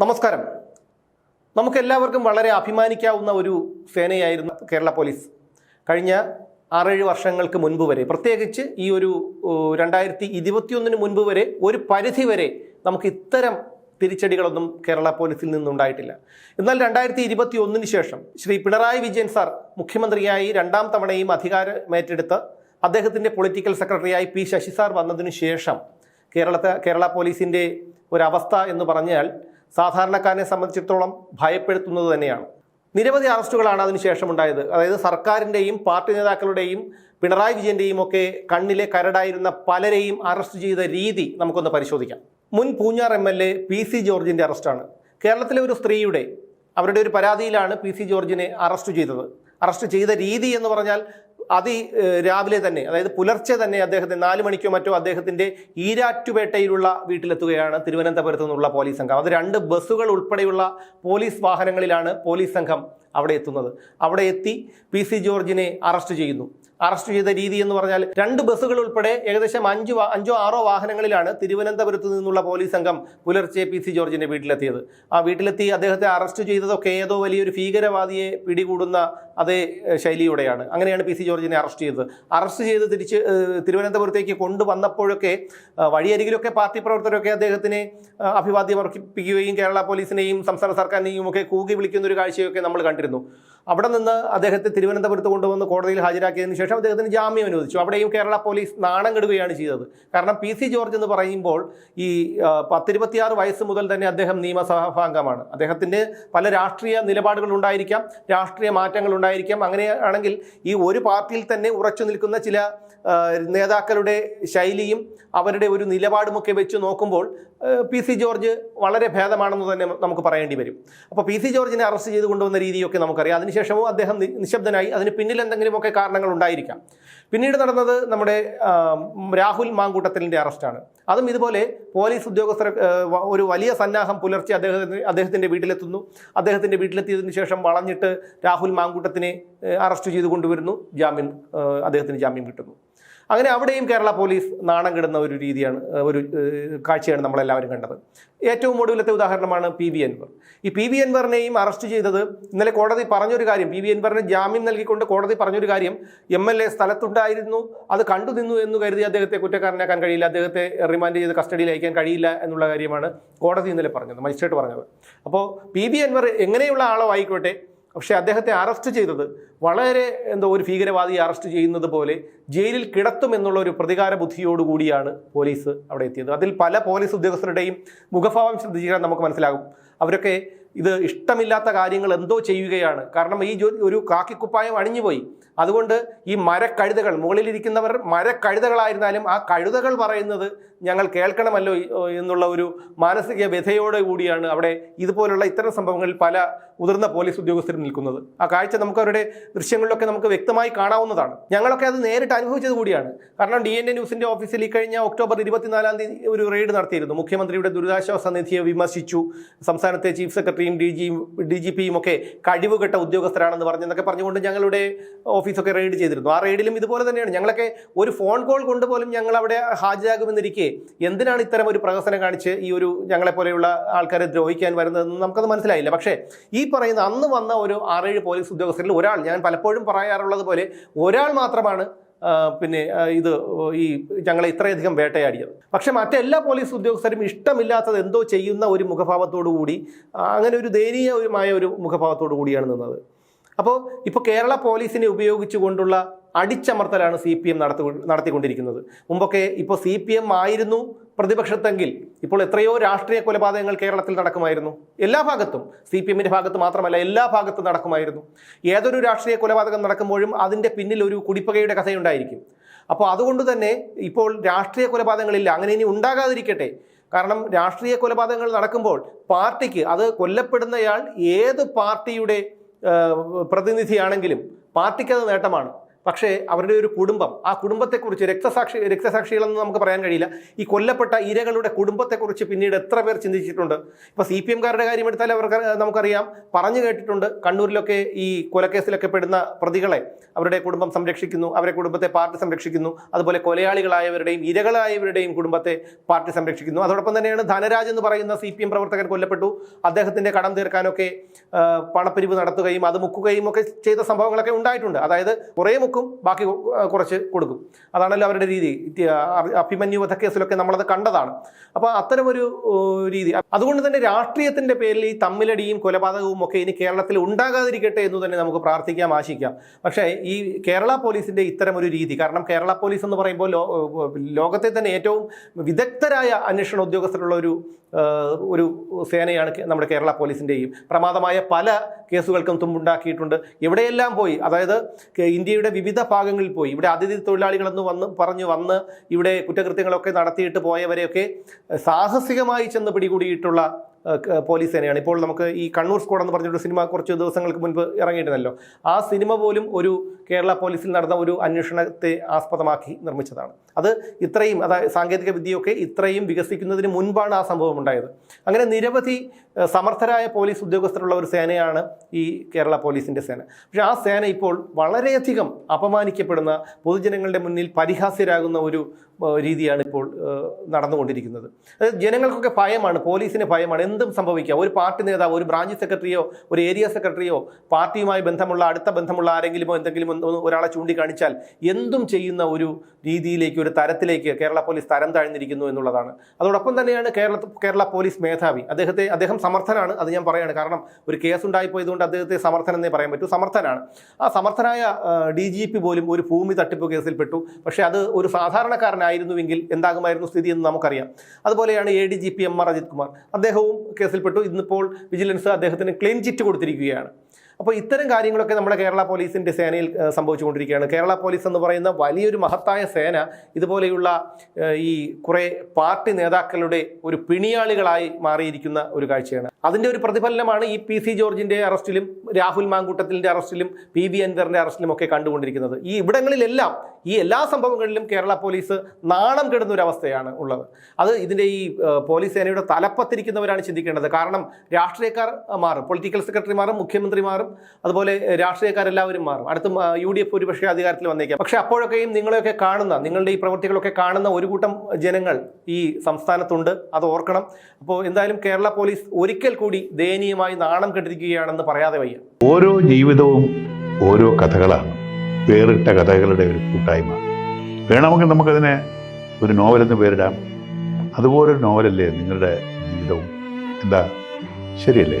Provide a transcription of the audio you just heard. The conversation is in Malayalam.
നമസ്കാരം. നമുക്കെല്ലാവർക്കും വളരെ അഭിമാനിക്കാവുന്ന ഒരു സേനയായിരുന്നു കേരള പോലീസ്. കഴിഞ്ഞ ആറേഴ് വർഷങ്ങൾക്ക് മുൻപ് വരെ പ്രത്യേകിച്ച് ഈ ഒരു രണ്ടായിരത്തി ഇരുപത്തിയൊന്നിന് മുൻപ് വരെ ഒരു പരിധി വരെ നമുക്ക് ഇത്തരം തിരിച്ചടികളൊന്നും കേരള പോലീസിൽ നിന്നുണ്ടായിട്ടില്ല. എന്നാൽ രണ്ടായിരത്തി ഇരുപത്തി ഒന്നിന് ശേഷം ശ്രീ പിണറായി വിജയൻ സാർ മുഖ്യമന്ത്രിയായി രണ്ടാം തവണയും അധികാരമേറ്റെടുത്ത് അദ്ദേഹത്തിന്റെ പൊളിറ്റിക്കൽ സെക്രട്ടറിയായി പി ശശി സാർ വന്നതിനു ശേഷം കേരളത്തെ കേരള പോലീസിന്റെ ഒരവസ്ഥ എന്ന് പറഞ്ഞാൽ സാധാരണക്കാരനെ സംബന്ധിച്ചിടത്തോളം ഭയപ്പെടുത്തുന്നത് തന്നെയാണ്. നിരവധി അറസ്റ്റുകളാണ് അതിനുശേഷം ഉണ്ടായത് അതായത് സർക്കാരിന്റെയും പാർട്ടി നേതാക്കളുടെയും പിണറായി വിജയന്റെയും ഒക്കെ കണ്ണിലെ കരടായിരുന്ന പലരെയും അറസ്റ്റ് ചെയ്ത രീതി നമുക്കൊന്ന് പരിശോധിക്കാം. മുൻ Poonjar M L A P C ജോർജിന്റെ അറസ്റ്റാണ്. കേരളത്തിലെ ഒരു സ്ത്രീയുടെ അവരുടെ ഒരു പരാതിയിലാണ് പി സി ജോർജിനെ അറസ്റ്റ് ചെയ്തത്. അറസ്റ്റ് ചെയ്ത രീതി എന്ന് പറഞ്ഞാൽ അതി രാവിലെ തന്നെ അതായത് പുലർച്ചെ തന്നെ അദ്ദേഹത്തെ നാല് മണിക്കോ മറ്റോ അദ്ദേഹത്തിന്റെ ഈരാറ്റുപേട്ടയിലുള്ള വീട്ടിലെത്തുകയാണ് തിരുവനന്തപുരത്ത് നിന്നുള്ള പോലീസ് സംഘം. അത് രണ്ട് ബസ്സുകൾ ഉൾപ്പെടെയുള്ള പോലീസ് വാഹനങ്ങളിലാണ് പോലീസ് സംഘം അവിടെ എത്തുന്നത്. അവിടെ എത്തി പി സി ജോർജിനെ അറസ്റ്റ് ചെയ്യുന്നു. അറസ്റ്റ് ചെയ്ത രീതി എന്ന് പറഞ്ഞാൽ രണ്ട് ബസ്സുകൾ ഉൾപ്പെടെ ഏകദേശം അഞ്ച് അഞ്ചോ ആറോ വാഹനങ്ങളിലാണ് തിരുവനന്തപുരത്ത് നിന്നുള്ള പോലീസ് സംഘം പുലർച്ചെ പി സി ജോർജിന്റെ വീട്ടിലെത്തിയത്. ആ വീട്ടിലെത്തി അദ്ദേഹത്തെ അറസ്റ്റ് ചെയ്തതൊക്കെ ഏതോ വലിയൊരു ഭീകരവാദിയെ പിടികൂടുന്ന അതേ ശൈലിയോടെയാണ്. അങ്ങനെയാണ് പി സി ജോർജിനെ അറസ്റ്റ് ചെയ്തത്. അറസ്റ്റ് ചെയ്ത് തിരിച്ച് തിരുവനന്തപുരത്തേക്ക് കൊണ്ടുവന്നപ്പോഴൊക്കെ വഴിയരികിലൊക്കെ പാർട്ടി പ്രവർത്തകരൊക്കെ അദ്ദേഹത്തിനെ അഭിവാദ്യം അർപ്പിക്കുകയും കേരള പോലീസിനെയും സംസ്ഥാന സർക്കാരിനെയും ഒക്കെ കൂകി വിളിക്കുന്ന ഒരു കാഴ്ചയൊക്കെ നമ്മൾ കണ്ടിരുന്നു അവിടെ നിന്ന് അദ്ദേഹത്തെ തിരുവനന്തപുരത്ത് കൊണ്ടുവന്ന് കോടതിയിൽ ഹാജരാക്കിയതിനു ശേഷം അദ്ദേഹത്തിന് ജാമ്യം അനുവദിച്ചു. അവിടെയും കേരള പോലീസ് നാണം കെടുകയാണ് ചെയ്തത്. കാരണം പി സി ജോർജ് എന്ന് പറയുമ്പോൾ ഈ പത്തിരുപത്തിയാറ് വയസ്സ് മുതൽ തന്നെ അദ്ദേഹം നിയമസഭാംഗമാണ്. അദ്ദേഹത്തിന്റെ പല രാഷ്ട്രീയ നിലപാടുകൾ ഉണ്ടായിരിക്കാം രാഷ്ട്രീയ മാറ്റങ്ങൾ ഉണ്ടായിരിക്കാം. അങ്ങനെയാണെങ്കിൽ ഈ ഒരു പാർട്ടിയിൽ തന്നെ ഉറച്ചു നിൽക്കുന്ന ചില നേതാക്കളുടെ ശൈലിയും അവരുടെ ഒരു നിലപാടുമൊക്കെ വെച്ച് നോക്കുമ്പോൾ പി സി ജോർജ് വളരെ ഭേദമാണെന്ന് തന്നെ നമുക്ക് പറയേണ്ടി വരും. അപ്പോൾ പി സി ജോർജിനെ അറസ്റ്റ് ചെയ്ത് കൊണ്ടുവന്ന രീതിയൊക്കെ നമുക്കറിയാം. അതിനുശേഷമോ അദ്ദേഹം നിശബ്ദനായി. അതിന് പിന്നിൽ എന്തെങ്കിലുമൊക്കെ കാരണങ്ങൾ ഉണ്ടായിരിക്കാം. പിന്നീട് നടന്നത് നമ്മുടെ രാഹുൽ മാങ്കൂട്ടത്തിലിന്റെ അറസ്റ്റാണ്. അതും ഇതുപോലെ പോലീസ് ഉദ്യോഗസ്ഥർ ഒരു വലിയ സന്നാഹം പുലർച്ചെ അദ്ദേഹത്തിന് അദ്ദേഹത്തിന്റെ വീട്ടിലെത്തുന്നു. അദ്ദേഹത്തിന്റെ വീട്ടിലെത്തിയതിന് ശേഷം വളഞ്ഞിട്ട് രാഹുൽ മാങ്കൂട്ടത്തിനെ അറസ്റ്റ് ചെയ്ത് കൊണ്ടുവരുന്നു. ജാമ്യം അദ്ദേഹത്തിന് ജാമ്യം കിട്ടുന്നു. അങ്ങനെ അവിടെയും കേരള പോലീസ് നാണം കിടുന്ന ഒരു രീതിയാണ് ഒരു കാഴ്ചയാണ് നമ്മളെല്ലാവരും കണ്ടത്. ഏറ്റവും ഒടുവിലത്തെ ഉദാഹരണമാണ് പി വി അൻവർ. ഈ പി വി അൻവറിനെയും അറസ്റ്റ് ചെയ്തത് ഇന്നലെ കോടതി പറഞ്ഞൊരു കാര്യം പി വി അൻവറിന് ജാമ്യം നൽകിക്കൊണ്ട് കോടതി പറഞ്ഞൊരു കാര്യം എം എൽ എ സ്ഥലത്തുണ്ടായിരുന്നു അത് കണ്ടു നിന്നു എന്ന് കരുതി അദ്ദേഹത്തെ കുറ്റക്കാരനാക്കാൻ കഴിയില്ല അദ്ദേഹത്തെ റിമാൻഡ് ചെയ്ത് കസ്റ്റഡിയിൽ അയക്കാൻ കഴിയില്ല എന്നുള്ള കാര്യമാണ് കോടതി ഇന്നലെ പറഞ്ഞത് മജിസ്ട്രേറ്റ് പറഞ്ഞത്. അപ്പോൾ പി വി അൻവർ എങ്ങനെയുള്ള ആളോ ആയിക്കോട്ടെ പക്ഷേ അദ്ദേഹത്തെ അറസ്റ്റ് ചെയ്തത് വളരെ എന്തോ ഒരു ഭീകരവാദിയെ അറസ്റ്റ് ചെയ്യുന്നത് പോലെ ജയിലിൽ കിടത്തും എന്നുള്ള ഒരു പ്രതികാര ബുദ്ധിയോടുകൂടിയാണ് പോലീസ് അവിടെ എത്തിയത്. അതിൽ പല പോലീസ് ഉദ്യോഗസ്ഥരുടെയും മുഖഭാവം ശ്രദ്ധിച്ചാൽ നമുക്ക് മനസ്സിലാകും. അവരൊക്കെ ഇത് ഇഷ്ടമില്ലാത്ത കാര്യങ്ങൾ എന്തോ ചെയ്യുകയാണ്. കാരണം ഈ ഒരു കാക്കിക്കുപ്പായം അണിഞ്ഞുപോയി. അതുകൊണ്ട് ഈ മരക്കഴുതകൾ മുകളിലിരിക്കുന്നവർ മരക്കഴുതകളായിരുന്നാലും ആ കഴുതകൾ പറയുന്നത് ഞങ്ങൾ കേൾക്കണമല്ലോ എന്നുള്ള ഒരു മാനസിക വ്യഥയോടെ കൂടിയാണ് അവിടെ ഇതുപോലുള്ള ഇത്തരം സംഭവങ്ങളിൽ പല മുതിർന്ന പോലീസ് ഉദ്യോഗസ്ഥരും നിൽക്കുന്നത്. ആ കാഴ്ച നമുക്ക് അവരുടെ ദൃശ്യങ്ങളിലൊക്കെ നമുക്ക് വ്യക്തമായി കാണാവുന്നതാണ്. ഞങ്ങളൊക്കെ അത് നേരിട്ട് അനുഭവിച്ചത് കൂടിയാണ്. കാരണം ഡി എൻ എ ന്യൂസിന്റെ ഓഫീസിൽ കഴിഞ്ഞ ഒക്ടോബർ ഇരുപത്തിനാലാം തീയതി ഒരു റെയ്ഡ് നടത്തിയിരുന്നു. മുഖ്യമന്ത്രിയുടെ ദുരിതാശ്വാസ നിധിയെ വിമർശിച്ചു. സംസ്ഥാനത്തെ ചീഫ് സെക്രട്ടറിയും ഡി ജിയും ഡി ജി പിയും ഒക്കെ കഴിവുകെട്ട ഉദ്യോഗസ്ഥരാണെന്ന് പറഞ്ഞെന്നൊക്കെ പറഞ്ഞുകൊണ്ട് ഞങ്ങളുടെ ഓഫീസൊക്കെ റെയ്ഡ് ചെയ്തിരുന്നു. ആ റെയ്ഡിലും ഇതുപോലെ തന്നെയാണ്. ഞങ്ങളൊക്കെ ഒരു ഫോൺ കോൾ കൊണ്ടുപോലും ഞങ്ങൾ അവിടെ ഹാജരാകുമെന്നിരിക്കെ എന്തിനാണ് ഇത്തരം ഒരു പ്രഹസനം കാണിച്ച് ഈ ഒരു ഞങ്ങളെ പോലെയുള്ള ആൾക്കാരെ ദ്രോഹിക്കാൻ വരുന്നതെന്ന് നമുക്കത് മനസ്സിലായില്ല. പക്ഷേ ഈ പറയുന്ന അന്ന് വന്ന ഒരു ആറേഴ് പോലീസ് ഉദ്യോഗസ്ഥരിൽ ഒരാൾ ഞാൻ പലപ്പോഴും പറയാറുള്ളത് പോലെ ഒരാൾ മാത്രമാണ് പിന്നെ ഇത് ഈ ഞങ്ങളെ ഇത്രയധികം വേട്ടയാടിയത്. പക്ഷേ മറ്റെല്ലാ പോലീസ് ഉദ്യോഗസ്ഥരും ഇഷ്ടമില്ലാത്തത് എന്തോ ചെയ്യുന്ന ഒരു മുഖഭാവത്തോടു കൂടി അങ്ങനെ ഒരു ദയനീയമായ ഒരു മുഖഭാവത്തോടു കൂടിയാണ് നിന്നത്. അപ്പോൾ ഇപ്പോൾ കേരള പോലീസിനെ ഉപയോഗിച്ചുകൊണ്ടുള്ള അടിച്ചമർത്തലാണ് സി പി എം നടത്തി നടത്തിക്കൊണ്ടിരിക്കുന്നത്. മുമ്പൊക്കെ ഇപ്പോൾ സി പി എം ആയിരുന്നു പ്രതിപക്ഷത്തെങ്കിൽ ഇപ്പോൾ എത്രയോ രാഷ്ട്രീയ കൊലപാതകങ്ങൾ കേരളത്തിൽ നടക്കുമായിരുന്നു. എല്ലാ ഭാഗത്തും സി പി എമ്മിന്റെ ഭാഗത്ത് മാത്രമല്ല എല്ലാ ഭാഗത്തും നടക്കുമായിരുന്നു. ഏതൊരു രാഷ്ട്രീയ കൊലപാതകം നടക്കുമ്പോഴും അതിന്റെ പിന്നിൽ ഒരു കുടിപ്പകയുടെ കഥയുണ്ടായിരിക്കും. അപ്പോൾ അതുകൊണ്ട് തന്നെ ഇപ്പോൾ രാഷ്ട്രീയ കൊലപാതകങ്ങളില്ല. അങ്ങനെ ഇനി ഉണ്ടാകാതിരിക്കട്ടെ. കാരണം രാഷ്ട്രീയ കൊലപാതകങ്ങൾ നടക്കുമ്പോൾ പാർട്ടിക്ക് അത് കൊല്ലപ്പെടുന്നയാൾ ഏത് പാർട്ടിയുടെ പ്രതിനിധിയാണെങ്കിലും പാർട്ടിക്കത് നേട്ടമാണ്. പക്ഷേ അവരുടെ ഒരു കുടുംബം ആ കുടുംബത്തെക്കുറിച്ച് രക്തസാക്ഷി രക്തസാക്ഷികളെന്ന് നമുക്ക് പറയാൻ കഴിയില്ല. ഈ കൊല്ലപ്പെട്ട ഇരകളുടെ കുടുംബത്തെക്കുറിച്ച് പിന്നീട് എത്ര പേർ ചിന്തിച്ചിട്ടുണ്ട്? ഇപ്പോൾ സി പി എംകാരുടെ കാര്യം എടുത്താൽ അവർക്ക് നമുക്കറിയാം. പറഞ്ഞു കേട്ടിട്ടുണ്ട് കണ്ണൂരിലൊക്കെ ഈ കൊലക്കേസിലൊക്കെ പെടുന്ന പ്രതികളെ അവരുടെ കുടുംബം സംരക്ഷിക്കുന്നു അവരുടെ കുടുംബത്തെ പാർട്ടി സംരക്ഷിക്കുന്നു. അതുപോലെ കൊലയാളികളായവരുടെയും ഇരകളായവരുടെയും കുടുംബത്തെ പാർട്ടി സംരക്ഷിക്കുന്നു. അതോടൊപ്പം തന്നെയാണ് ധനരാജ് എന്ന് പറയുന്ന സി പി എം പ്രവർത്തകൻ കൊല്ലപ്പെട്ടു. അദ്ദേഹത്തിന്റെ കടം തീർക്കാനൊക്കെ പണപ്പിരിവ് നടത്തുകയും അത് മുക്കുകയും ഒക്കെ ചെയ്ത സംഭവങ്ങളൊക്കെ ഉണ്ടായിട്ടുണ്ട്. അതായത് കുറേ മുക്കും ബാക്കി കുറച്ച് കൊടുക്കും. അതാണല്ലോ അവരുടെ രീതി. അഭിമന്യു വധക്കേസിലൊക്കെ നമ്മളത് കണ്ടതാണ്. അപ്പോൾ അത്തരമൊരു രീതി. അതുകൊണ്ട് തന്നെ രാഷ്ട്രീയത്തിന്റെ പേരിൽ ഈ തമ്മിലടിയും കൊലപാതകവും ഒക്കെ ഇനി കേരളത്തിൽ ഉണ്ടാകാതിരിക്കട്ടെ എന്ന് തന്നെ നമുക്ക് പ്രാർത്ഥിക്കാം ആശിക്കാം. പക്ഷേ ഈ കേരള പോലീസിന്റെ ഇത്തരം ഒരു രീതി കാരണം കേരള പോലീസ് എന്ന് പറയുമ്പോൾ ലോകത്തെ തന്നെ ഏറ്റവും വിദഗ്ധരായ അന്വേഷണ ഉദ്യോഗസ്ഥരുള്ള ഒരു ഒരു സേനയാണ് നമ്മുടെ കേരള പോലീസിന്റെയും പ്രമാദമായ പല കേസുകൾക്കും തുമ്പുണ്ടാക്കിയിട്ടുണ്ട്. എവിടെയെല്ലാം പോയി? അതായത് ഇന്ത്യയുടെ വിവിധ ഭാഗങ്ങളിൽ പോയി. ഇവിടെ അതിഥി തൊഴിലാളികളെന്ന് വന്ന് പറഞ്ഞു വന്ന് ഇവിടെ കുറ്റകൃത്യങ്ങളൊക്കെ നടത്തിയിട്ട് പോയവരെയൊക്കെ സാഹസികമായി ചെന്ന് പിടികൂടിയിട്ടുള്ള പോലീസ് സേനയാണ്. ഇപ്പോൾ നമുക്ക് ഈ കണ്ണൂർ സ്ക്വാഡ് എന്ന് പറഞ്ഞൊരു സിനിമ കുറച്ച് ദിവസങ്ങൾക്ക് മുൻപ് ഇറങ്ങിയിരുന്നല്ലോ ആ സിനിമ പോലും ഒരു കേരള പോലീസിൽ നടന്ന ഒരു അന്വേഷണത്തെ ആസ്പദമാക്കി നിർമ്മിച്ചതാണ്. അത് ഇത്രയും അതായത് സാങ്കേതിക വിദ്യയൊക്കെ ഇത്രയും വികസിക്കുന്നതിന് മുൻപാണ് ആ സംഭവം ഉണ്ടായത്. അങ്ങനെ നിരവധി സമർത്ഥരായ പോലീസ് ഉദ്യോഗസ്ഥരുള്ള ഒരു സേനയാണ് ഈ കേരള പോലീസിന്റെ സേന. പക്ഷേ ആ സേന ഇപ്പോൾ വളരെയധികം അപമാനിക്കപ്പെടുന്ന പൊതുജനങ്ങളുടെ മുന്നിൽ പരിഹാസ്യരാകുന്ന ഒരു രീതിയാണ് ഇപ്പോൾ നടന്നുകൊണ്ടിരിക്കുന്നത്. അതായത് ജനങ്ങൾക്കൊക്കെ ഭയമാണ് പോലീസിന് ഭയമാണ് എന്തും സംഭവിക്കാം. ഒരു പാർട്ടി നേതാവ് ഒരു ബ്രാഞ്ച് സെക്രട്ടറിയോ ഒരു ഏരിയ സെക്രട്ടറിയോ പാർട്ടിയുമായി ബന്ധമുള്ള അടുത്ത ബന്ധമുള്ള ആരെങ്കിലുമോ എന്തെങ്കിലും ഒരാളെ ചൂണ്ടിക്കാണിച്ചാൽ എന്തും ചെയ്യുന്ന ഒരു രീതിയിലേക്ക് ഒരു തരത്തിലേക്ക് കേരള പോലീസ് തരം താഴ്ന്നിരിക്കുന്നു എന്നുള്ളതാണ്. അതോടൊപ്പം തന്നെയാണ് കേരള കേരള പോലീസ് മേധാവി. അദ്ദേഹത്തെ അദ്ദേഹം സമർത്ഥനാണ് അത് ഞാൻ പറയാണ്. കാരണം ഒരു കേസ് ഉണ്ടായിപ്പോയതുകൊണ്ട് അദ്ദേഹത്തെ സമർത്ഥൻ എന്നേ പറയാൻ പറ്റൂ. സമർത്ഥനാണ്. ആ സമർത്ഥനായ ഡി പോലും ഒരു ഭൂമി തട്ടിപ്പ് കേസിൽപ്പെട്ടു പക്ഷേ അത് ഒരു സാധാരണക്കാരനായിരുന്നുവെങ്കിൽ എന്താകുമായിരുന്നു സ്ഥിതി എന്ന് നമുക്കറിയാം. അതുപോലെയാണ് A D G P M R Ajith Kumar. അദ്ദേഹവും കേസിൽപ്പെട്ടു. ഇന്നിപ്പോൾ വിജിലൻസ് അദ്ദേഹത്തിന് ക്ലീൻ ചിറ്റ് കൊടുത്തിരിക്കുകയാണ്. അപ്പോൾ ഇത്തരം കാര്യങ്ങളൊക്കെ നമ്മുടെ കേരള പോലീസിന്റെ സേനയിൽ സംഭവിച്ചുകൊണ്ടിരിക്കുകയാണ്. കേരള പോലീസ് എന്ന് പറയുന്ന വലിയൊരു മഹത്തായ സേന ഇതുപോലെയുള്ള ഈ കുറേ പാർട്ടി നേതാക്കളുടെ ഒരു പിണിയാളികളായി മാറിയിരിക്കുന്ന ഒരു കാഴ്ചയാണ്. അതിന്റെ ഒരു പ്രതിഫലനമാണ് ഈ പി സി ജോർജിന്റെ അറസ്റ്റിലും രാഹുൽ മാങ്കൂട്ടത്തിന്റെ അറസ്റ്റിലും പി ബി അൻവറിന്റെ അറസ്റ്റിലും ഒക്കെ കണ്ടുകൊണ്ടിരിക്കുന്നത്. ഈ ഇവിടങ്ങളിലെല്ലാം ഈ എല്ലാ സംഭവങ്ങളിലും കേരള പോലീസ് നാണം കെടുന്ന ഒരു അവസ്ഥയാണ് ഉള്ളത്. അത് ഇതിന്റെ ഈ പോലീസ് സേനയുടെ തലപ്പത്തിരിക്കുന്നവരാണ് ചിന്തിക്കേണ്ടത്. കാരണം രാഷ്ട്രീയക്കാർ മാറും പൊളിറ്റിക്കൽ സെക്രട്ടറി മാറും മുഖ്യമന്ത്രി മാറും അതുപോലെ രാഷ്ട്രീയക്കാരെല്ലാവരും മാറും. അടുത്ത യു ഡി എഫ് ഒരുപക്ഷെ അധികാരത്തിൽ വന്നേക്കാം. പക്ഷെ അപ്പോഴൊക്കെയും നിങ്ങളെയൊക്കെ കാണുന്ന നിങ്ങളുടെ ഈ പ്രവൃത്തികളൊക്കെ കാണുന്ന ഒരു കൂട്ടം ജനങ്ങൾ ഈ സംസ്ഥാനത്തുണ്ട്. അത് ഓർക്കണം. അപ്പോൾ എന്തായാലും കേരള പോലീസ് ഒരിക്കൽ കൂടി ദയനീയമായി നാണം കെട്ടിരിക്കുകയാണെന്ന് പറയാതെ വയ്യ. ഓരോ ജീവിതവും ഓരോ കഥകളാണ്. വേറിട്ട കഥകളുടെ ഒരു കൂട്ടായ്മ. വേണമെങ്കിൽ നമുക്കതിനെ ഒരു നോവലെന്ന് പേരിടാം. അതുപോലൊരു നോവലല്ലേ നിങ്ങളുടെ ജീവിതവും? എന്താ? ശരിയല്ലേ?